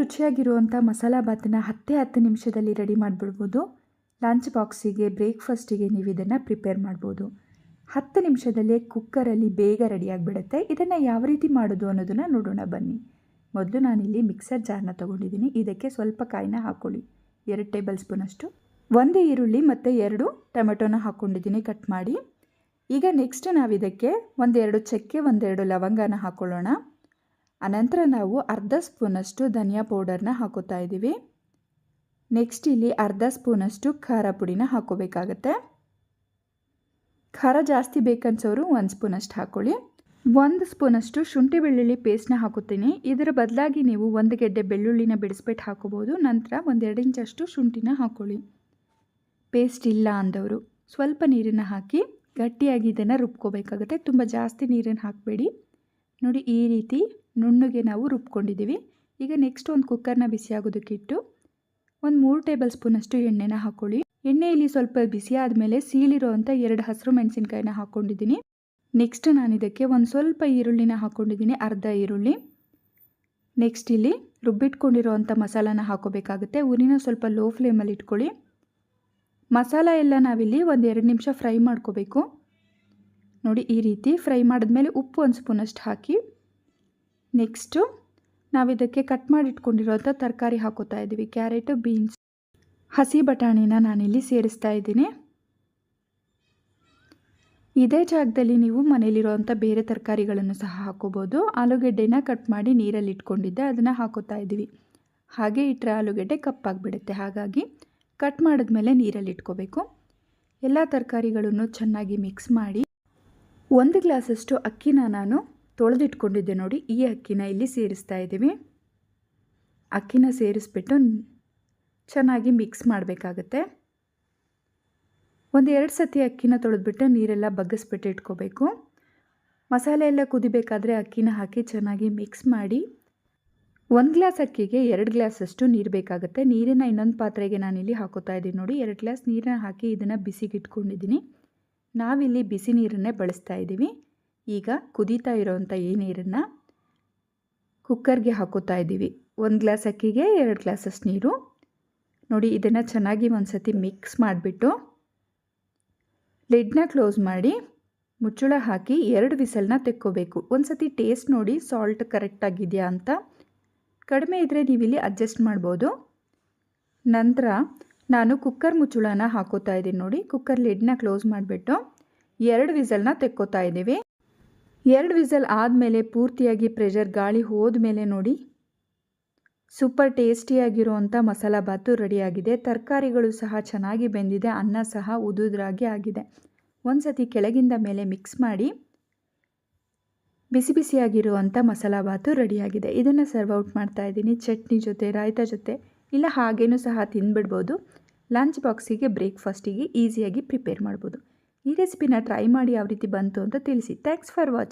ರುಚಿಯಾಗಿರುವಂಥ ಮಸಾಲ ಭಾತನ್ನು ಹತ್ತೇ ಹತ್ತು ನಿಮಿಷದಲ್ಲಿ ready ಮಾಡಿಬಿಡ್ಬೋದು. Lunch ಬಾಕ್ಸಿಗೆ, ಬ್ರೇಕ್ಫಾಸ್ಟಿಗೆ ನೀವು ಇದನ್ನು ಪ್ರಿಪೇರ್ ಮಾಡ್ಬೋದು. ಹತ್ತು ನಿಮಿಷದಲ್ಲೇ ಕುಕ್ಕರಲ್ಲಿ ಬೇಗ ರೆಡಿಯಾಗಿಬಿಡುತ್ತೆ ಇದನ್ನು ಯಾವ ರೀತಿ ಮಾಡೋದು ಅನ್ನೋದನ್ನು ನೋಡೋಣ ಬನ್ನಿ. ಮೊದಲು ನಾನಿಲ್ಲಿ ಮಿಕ್ಸರ್ ಜಾರ್ನ ತೊಗೊಂಡಿದ್ದೀನಿ. ಇದಕ್ಕೆ ಸ್ವಲ್ಪ ಕಾಯಿನ ಹಾಕ್ಕೊಳ್ಳಿ ಎರಡು ಟೇಬಲ್ ಸ್ಪೂನಷ್ಟು ಒಂದು ಈರುಳ್ಳಿ ಮತ್ತು ಎರಡು ಟೊಮೆಟೊನ ಹಾಕ್ಕೊಂಡಿದ್ದೀನಿ ಕಟ್ ಮಾಡಿ. ಈಗ ನೆಕ್ಸ್ಟ್ ನಾವು ಇದಕ್ಕೆ ಒಂದೆರಡು ಚಕ್ಕೆ, ಒಂದೆರಡು ಲವಂಗನ ಹಾಕ್ಕೊಳ್ಳೋಣ ಅನಂತರ ನಾವು ಅರ್ಧ ಸ್ಪೂನಷ್ಟು ಧನಿಯಾ ಪೌಡರ್ನ ಹಾಕೋತಾ ಇದ್ದೀವಿ. ನೆಕ್ಸ್ಟ್ ಇಲ್ಲಿ ಅರ್ಧ ಸ್ಪೂನಷ್ಟು ಖಾರ ಪುಡಿನ ಹಾಕೋಬೇಕಾಗತ್ತೆ. ಖಾರ ಜಾಸ್ತಿ ಬೇಕನ್ಸೋರು ಒಂದು ಸ್ಪೂನಷ್ಟು ಹಾಕ್ಕೊಳ್ಳಿ ಒಂದು ಸ್ಪೂನಷ್ಟು ಶುಂಠಿ ಬೆಳ್ಳುಳ್ಳಿ ಪೇಸ್ಟ್ನ ಹಾಕುತ್ತೀನಿ. ಇದರ ಬದಲಾಗಿ ನೀವು ಒಂದು ಗೆಡ್ಡೆ ಬೆಳ್ಳುಳ್ಳಿನ ಬಿಡಿಸ್ಬಿಟ್ಟು ಹಾಕೋಬೋದು ನಂತರ ಒಂದೆರಡು ಇಂಚಷ್ಟು ಶುಂಠಿನ ಹಾಕ್ಕೊಳ್ಳಿ ಪೇಸ್ಟ್ ಇಲ್ಲ ಅಂದವರು ಸ್ವಲ್ಪ ನೀರನ್ನು ಹಾಕಿ ಗಟ್ಟಿಯಾಗಿ ಇದನ್ನು ರುಬ್ಕೋಬೇಕಾಗುತ್ತೆ. ತುಂಬ ಜಾಸ್ತಿ ನೀರನ್ನು ಹಾಕಬೇಡಿ. ನೋಡಿ ಈ ರೀತಿ ನುಣ್ಣಗೆ ನಾವು ರುಬ್ಕೊಂಡಿದ್ದೀವಿ. ಈಗ ನೆಕ್ಸ್ಟ್ ಒಂದು ಕುಕ್ಕರ್ನ ಬಿಸಿ ಆಗೋದಕ್ಕಿಟ್ಟು ಒಂದು ಮೂರು ಟೇಬಲ್ ಸ್ಪೂನಷ್ಟು ಎಣ್ಣೆನ ಹಾಕ್ಕೊಳ್ಳಿ ಎಣ್ಣೆಯಲ್ಲಿ ಸ್ವಲ್ಪ ಬಿಸಿ ಆದಮೇಲೆ ಸೀಳಿರೋವಂಥ ಎರಡು ಹಸಿರು ಮೆಣಸಿನ್ಕಾಯಿನ ಹಾಕ್ಕೊಂಡಿದ್ದೀನಿ ನೆಕ್ಸ್ಟ್ ನಾನು ಇದಕ್ಕೆ ಒಂದು ಸ್ವಲ್ಪ ಈರುಳ್ಳಿನ ಹಾಕ್ಕೊಂಡಿದ್ದೀನಿ ಅರ್ಧ ಈರುಳ್ಳಿ. ನೆಕ್ಸ್ಟ್ ಇಲ್ಲಿ ರುಬ್ಬಿಟ್ಕೊಂಡಿರೋವಂಥ ಮಸಾಲಾನ ಹಾಕೋಬೇಕಾಗುತ್ತೆ. ಉರಿನ ಸ್ವಲ್ಪ ಲೋ ಫ್ಲೇಮಲ್ಲಿ ಇಟ್ಕೊಳ್ಳಿ. ಮಸಾಲ ಎಲ್ಲ ನಾವಿಲ್ಲಿ ಒಂದು ಎರಡು ನಿಮಿಷ ಫ್ರೈ ಮಾಡ್ಕೋಬೇಕು. ನೋಡಿ ಈ ರೀತಿ ಫ್ರೈ ಮಾಡಿದ್ಮೇಲೆ ಉಪ್ಪು ಒಂದು ಸ್ಪೂನಷ್ಟು ಹಾಕಿ. ನೆಕ್ಸ್ಟು ನಾವು ಇದಕ್ಕೆ ಕಟ್ ಮಾಡಿಟ್ಕೊಂಡಿರೋಂಥ ತರಕಾರಿ ಹಾಕೋತಾ ಇದ್ದೀವಿ ಕ್ಯಾರೆಟು ಬೀನ್ಸ್ ಹಸಿ ಬಟಾಣಿನ ನಾನಿಲ್ಲಿ ಸೇರಿಸ್ತಾ ಇದ್ದೀನಿ. ಇದೇ ಜಾಗದಲ್ಲಿ ನೀವು ಮನೇಲಿರುವಂಥ ಬೇರೆ ತರಕಾರಿಗಳನ್ನು ಸಹ ಹಾಕೋಬೋದು. ಆಲೂಗೆಡ್ಡೆನ ಕಟ್ ಮಾಡಿ ನೀರಲ್ಲಿ ಇಟ್ಕೊಂಡಿದ್ದೆ, ಅದನ್ನು ಹಾಕೋತಾ ಇದ್ದೀವಿ ಹಾಗೆ ಇಟ್ಟರೆ ಆಲೂಗೆಡ್ಡೆ ಕಪ್ಪಾಗಿಬಿಡುತ್ತೆ ಹಾಗಾಗಿ ಕಟ್ ಮಾಡಿದ್ಮೇಲೆ ನೀರಲ್ಲಿ ಇಟ್ಕೋಬೇಕು. ಎಲ್ಲ ತರಕಾರಿಗಳನ್ನು ಚೆನ್ನಾಗಿ ಮಿಕ್ಸ್ ಮಾಡಿ ಒಂದು ಗ್ಲಾಸಷ್ಟು ಅಕ್ಕಿನ ನಾನು ತೊಳೆದಿಟ್ಕೊಂಡಿದ್ದೆ ನೋಡಿ, ಈ ಅಕ್ಕಿನ ಇಲ್ಲಿ ಸೇರಿಸ್ತಾ ಇದ್ದೀವಿ. ಅಕ್ಕಿನ ಸೇರಿಸ್ಬಿಟ್ಟು ಚೆನ್ನಾಗಿ ಮಿಕ್ಸ್ ಮಾಡಬೇಕಾಗತ್ತೆ. ಒಂದು ಎರಡು ಸತಿ ಅಕ್ಕಿನ ತೊಳೆದ್ಬಿಟ್ಟು ನೀರೆಲ್ಲ ಬಗ್ಗಿಸ್ಬಿಟ್ಟು ಇಟ್ಕೋಬೇಕು. ಮಸಾಲೆ ಎಲ್ಲ ಕುದಿಬೇಕಾದ್ರೆ ಅಕ್ಕಿನ ಹಾಕಿ ಚೆನ್ನಾಗಿ ಮಿಕ್ಸ್ ಮಾಡಿ ಒಂದು ಗ್ಲಾಸ್ ಅಕ್ಕಿಗೆ ಎರಡು ಗ್ಲಾಸಷ್ಟು ನೀರು ಬೇಕಾಗುತ್ತೆ. ನೀರಿನ ಇನ್ನೊಂದು ಪಾತ್ರೆಗೆ ನಾನು ಇಲ್ಲಿ ಹಾಕೋತಾ ಇದ್ದೀನಿ ನೋಡಿ, ಎರಡು ಗ್ಲಾಸ್ ನೀರನ್ನ ಹಾಕಿ ಇದನ್ನು ಬಿಸಿಗಿಟ್ಕೊಂಡಿದ್ದೀನಿ. ನಾವಿಲ್ಲಿ ಬಿಸಿ ನೀರನ್ನೇ ಬಳಸ್ತಾ ಇದ್ದೀವಿ. ಈಗ ಕುದೀತಾ ಇರೋವಂಥ ಈ ನೀರನ್ನು ಕುಕ್ಕರ್ಗೆ ಹಾಕೋತಾ ಇದ್ದೀವಿ. ಒಂದು ಗ್ಲಾಸ್ ಅಕ್ಕಿಗೆ ಎರಡು ಗ್ಲಾಸಸ್ ನೀರು. ನೋಡಿ, ಇದನ್ನು ಚೆನ್ನಾಗಿ ಒಂದು ಸತಿ ಮಿಕ್ಸ್ ಮಾಡಿಬಿಟ್ಟು ಲಿಡ್ನ ಕ್ಲೋಸ್ ಮಾಡಿ ಮುಚ್ಚಳ ಹಾಕಿ ಎರಡು ವಿಸಲ್ನ ತೆಕ್ಕೋಬೇಕು. ಒಂದು ಸತಿ ಟೇಸ್ಟ್ ನೋಡಿ ಸಾಲ್ಟ್ ಕರೆಕ್ಟಾಗಿದೆಯಾ ಅಂತ. ಕಡಿಮೆ ಇದ್ದರೆ ನೀವಿಲ್ಲಿ ಅಡ್ಜಸ್ಟ್ ಮಾಡ್ಬೋದು. ನಂತರ ನಾನು ಕುಕ್ಕರ್ ಮುಚ್ಚಳನ ಹಾಕೋತಾ ಇದ್ದೀನಿ ನೋಡಿ. ಕುಕ್ಕರ್ ಲಿಡ್ನ ಕ್ಲೋಸ್ ಮಾಡಿಬಿಟ್ಟು ಎರಡು ವಿಸಲ್ನ ತೆಕ್ಕೋತಾ ಇದ್ದೀವಿ. ಎರಡು ವಿಸಲ್ ಆದಮೇಲೆ ಪೂರ್ತಿಯಾಗಿ ಪ್ರೆಷರ್ ಗಾಳಿ ಹೋದ್ಮೇಲೆ ನೋಡಿ. ಸೂಪರ್ ಟೇಸ್ಟಿಯಾಗಿರುವಂಥ ಮಸಾಲ ಬಾತು ರೆಡಿಯಾಗಿದೆ. ತರಕಾರಿಗಳು ಸಹ ಚೆನ್ನಾಗಿ ಬೆಂದಿದೆ. ಅನ್ನ ಸಹ ಉದುದ್ರಾಗಿ ಆಗಿದೆ. ಒಂದು ಸತಿ ಕೆಳಗಿಂದ ಮೇಲೆ ಮಿಕ್ಸ್ ಮಾಡಿ ಬಿಸಿ ಬಿಸಿಯಾಗಿರುವಂಥ ಮಸಾಲ ಬಾತು ರೆಡಿಯಾಗಿದೆ. ಇದನ್ನು ಸರ್ವ್ ಔಟ್ ಮಾಡ್ತಾ ಇದ್ದೀನಿ. ಚಟ್ನಿ ಜೊತೆ, ರಾಯ್ತ ಜೊತೆ, ಇಲ್ಲ ಹಾಗೇನೂ ಸಹ ತಿಂದ್ಬಿಡ್ಬೋದು. ಲಂಚ್ ಬಾಕ್ಸಿಗೆ ಬ್ರೇಕ್ಫಾಸ್ಟಿಗೆ ಈಸಿಯಾಗಿ ಪ್ರಿಪೇರ್ ಮಾಡ್ಬೋದು. ಈ ರೆಸಿಪಿನ ಟ್ರೈ ಮಾಡಿ ಯಾವ ರೀತಿ ಬಂತು ಅಂತ ತಿಳಿಸಿ. Thanks for watching